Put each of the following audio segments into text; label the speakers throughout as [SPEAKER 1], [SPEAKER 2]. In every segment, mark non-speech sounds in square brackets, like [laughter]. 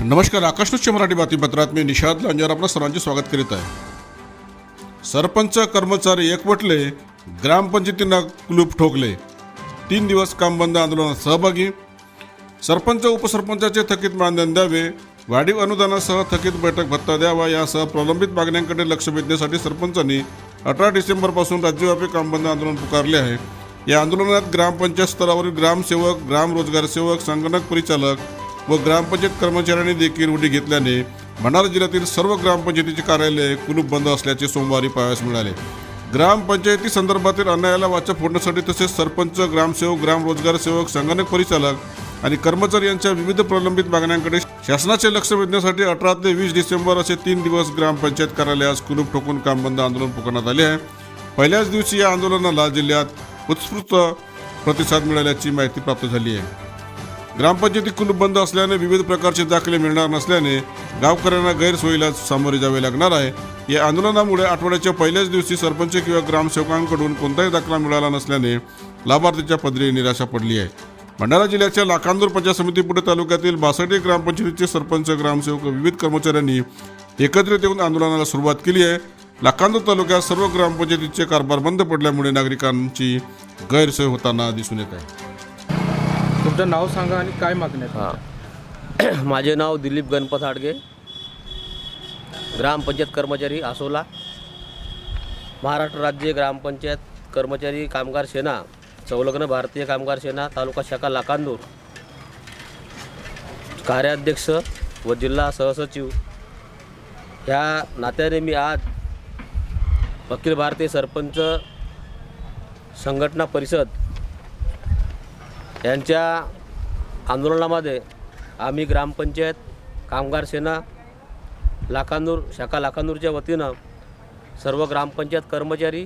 [SPEAKER 1] नमस्कार आकाशनुच्च मराठी बातमीपत्रात मी निषाद लांजर आपल्या सर्वांचे स्वागत करीत आहे. सरपंच कर्मचारी एकवटले ग्रामपंचायतींना कुलूप ठोकले. तीन दिवस काम बंद आंदोलनात सहभागी. सरपंच उपसरपंचाचे थकीत मानधन द्यावे. वाढीव अनुदानासह थकीत बैठक भत्ता द्यावा यासह प्रलंबित मागण्यांकडे लक्ष वेधण्यासाठी सरपंचांनी अठरा डिसेंबरपासून राज्यव्यापी काम बंद आंदोलन पुकारले आहे. या आंदोलनात ग्रामपंचायत स्तरावरील ग्रामसेवक ग्रामरोजगार सेवक संगणक परिचालक व ग्रामपंचायत कर्मचाऱ्यांनी देखील उडी घेतल्याने भंडारा जिल्ह्यातील सर्व ग्रामपंचायतीचे कार्यालय कुलूप बंद असल्याचे सोमवारी पाहायला मिळाले. ग्रामपंचायती संदर्भातील अन्यायाला वाचा फोडण्यासाठी तसेच सरपंच ग्रामसेवक ग्राम रोजगार सेवक संगणक परिचालक आणि कर्मचारी यांच्या विविध प्रलंबित मागण्यांकडे शासनाचे लक्ष वेधण्यासाठी अठरा ते वीस डिसेंबर असे तीन दिवस ग्रामपंचायत कार्यालयास कुलूप ठोकून काम बंद आंदोलन पुकारण्यात आले आहे. पहिल्याच दिवशी या आंदोलनाला जिल्ह्यात उत्स्फूर्त प्रतिसाद मिळाल्याची माहिती प्राप्त झाली आहे. ग्रामपंचायती कुलूप बंद असल्याने विविध प्रकारचे दाखले मिळणार नसल्याने गावकऱ्यांना गैरसोयीला सामोरे जावे लागणार आहे. या आंदोलनामुळे आठवड्याच्या पहिल्याच दिवशी सरपंच किंवा ग्रामसेवकांकडून कोणताही दाखला मिळाला नसल्याने लाभार्थीच्या पदरी निराशा पडली आहे. भंडारा जिल्ह्याच्या लाखांदूर पंचायत समितीपुढे तालुक्यातील बासष्ट ग्रामपंचायतीचे सरपंच ग्रामसेवक विविध कर्मचाऱ्यांनी एकत्रित येऊन आंदोलनाला सुरुवात केली आहे. लाखांदूर तालुक्यात सर्व ग्रामपंचायतीचे कारभार बंद पडल्यामुळे नागरिकांची गैरसोय होताना दिसून येत आहे.
[SPEAKER 2] तुमचं नाव सांगा आणि काय मागण्यात
[SPEAKER 3] हां. [clears throat] माझे नाव दिलीप गणपत हाडगे. ग्रामपंचायत कर्मचारी आसोला. महाराष्ट्र राज्य ग्रामपंचायत कर्मचारी कामगार सेना. संलग्न भारतीय कामगार सेना तालुका शाखा लाकांदूर. कार्याध्यक्ष व जिल्हा सहसचिव. ह्या नात्याने मी आज अखिल भारतीय सरपंच संघटना परिषद यांच्या आंदोलनामध्ये आम्ही ग्रामपंचायत कामगार सेना लाखांदूर शाखा लाखांदूरच्या वतीनं सर्व ग्रामपंचायत कर्मचारी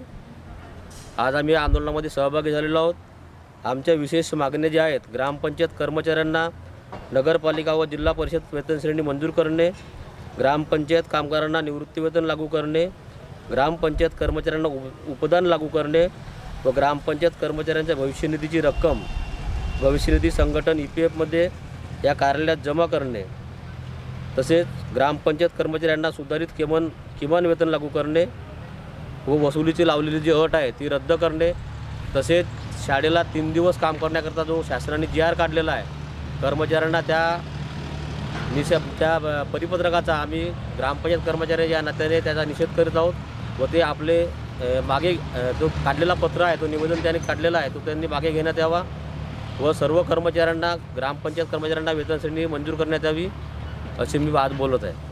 [SPEAKER 3] आज आम्ही या आंदोलनामध्ये सहभागी झालेलो आहोत. आमच्या विशेष मागण्या ज्या आहेत ग्रामपंचायत कर्मचाऱ्यांना नगरपालिका व जिल्हा परिषद वेतनश्रेणी मंजूर करणे ग्रामपंचायत कामगारांना निवृत्तीवेतन लागू करणे ग्रामपंचायत कर्मचाऱ्यांना उप उपदान लागू करणे व ग्रामपंचायत कर्मचाऱ्यांच्या भविष्यनिधीची रक्कम भविष्यनिधी संघटन ई पी एफमध्ये या कार्यालयात जमा करणे तसेच ग्रामपंचायत कर्मचाऱ्यांना सुधारित किमान किमान वेतन लागू करणे व वसुलीची लावलेली जी अट आहे ती रद्द करणे तसेच शाळेला तीन दिवस काम करण्याकरता जो शासनाने जी आर काढलेला आहे कर्मचाऱ्यांना त्या निषेध त्या परिपत्रकाचा आम्ही ग्रामपंचायत कर्मचारी या नात्याने त्याचा निषेध करीत आहोत व ते आपले मागे जो काढलेला पत्र आहे तो निवेदन त्यांनी काढलेला आहे तो त्यांनी मागे घेण्यात यावा. व सर्व कर्मचाऱ्यांना ग्रामपंचायत कर्मचाऱ्यांना वेतन श्रेणी मंजूर करण्यात यावी अशी मी आज बोलत आहे.